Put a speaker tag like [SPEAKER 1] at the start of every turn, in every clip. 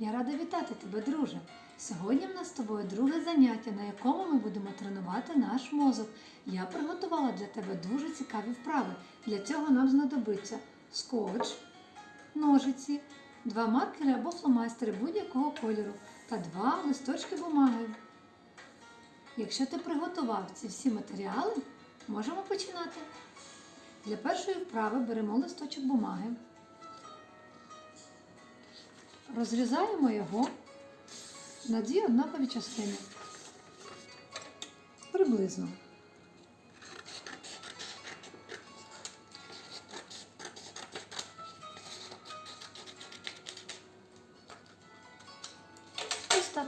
[SPEAKER 1] Я рада вітати тебе, друже. Сьогодні в нас з тобою друге заняття, на якому ми будемо тренувати наш мозок. Я приготувала для тебе дуже цікаві вправи. Для цього нам знадобиться скотч, ножиці, два маркери або фломастери будь-якого кольору та два листочки бумаги. Якщо ти приготував ці всі матеріали, можемо починати. Для першої вправи беремо листочок бумаги, розрізаємо його на дві однакові частини. Приблизно. Ось так.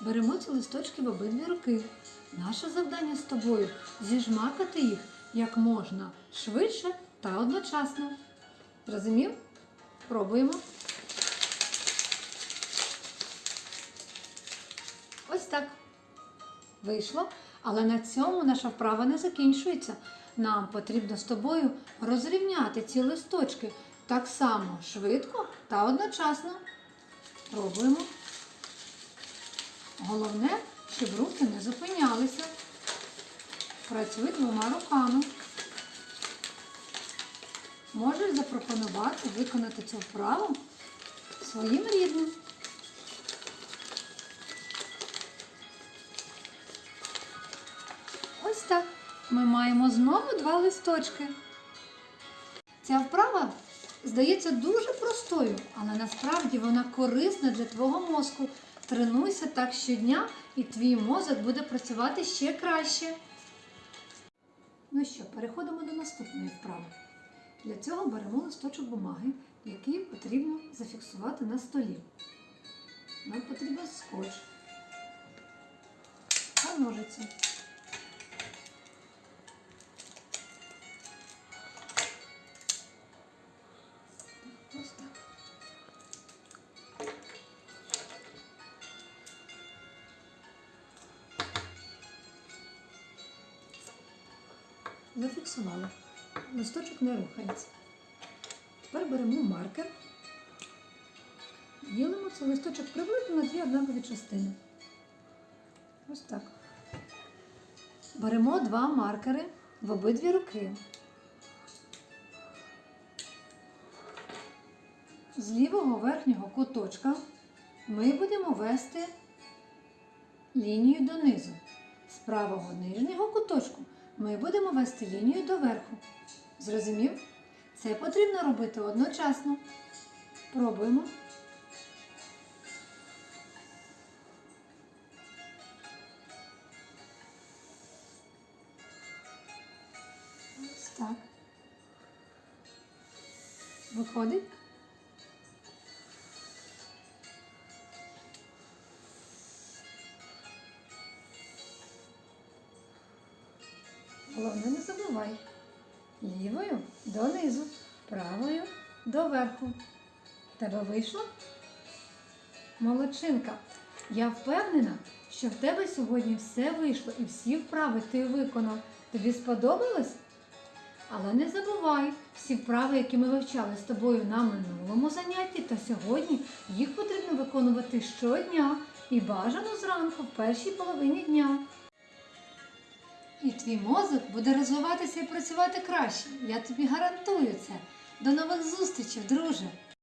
[SPEAKER 1] Беремо ці листочки в обидві руки. Наше завдання з тобою зіжмакати їх як можна швидше та одночасно. Розумів? Пробуємо. Ось так. Вийшло. Але на цьому наша вправа не закінчується. Нам потрібно з тобою розрівняти ці листочки так само швидко та одночасно. Пробуємо. Головне, щоб руки не зупинялися. Працюй двома руками. Можеш запропонувати виконати цю вправу своїм рідним. Так. Ми маємо знову два листочки. Ця вправа здається дуже простою, але насправді вона корисна для твого мозку. Тренуйся так щодня, і твій мозок буде працювати ще краще. Ну що, переходимо до наступної вправи. Для цього беремо листочок бумаги, який потрібно зафіксувати на столі. Нам потрібен скотч та ножиці. Зафіксували. Листочок не рухається. Тепер беремо маркер. Ділимо цей листочок приблизно на дві однакові частини. Ось так. Беремо два маркери в обидві руки. З лівого верхнього куточка ми будемо вести лінію донизу. З правого нижнього куточку ми будемо вести лінію доверху. Зрозумів? Це потрібно робити одночасно. Пробуємо. Ось так. Виходить? Головне не забувай. Лівою донизу, правою доверху. Тебе вийшло? Молодчинка. Я впевнена, що в тебе сьогодні все вийшло і всі вправи ти виконав. Тобі сподобалось? Але не забувай, всі вправи, які ми вивчали з тобою на минулому занятті та сьогодні, їх потрібно виконувати щодня і бажано зранку в першій половині дня. І твій мозок буде розвиватися і працювати краще. Я тобі гарантую це. До нових зустрічей, друже!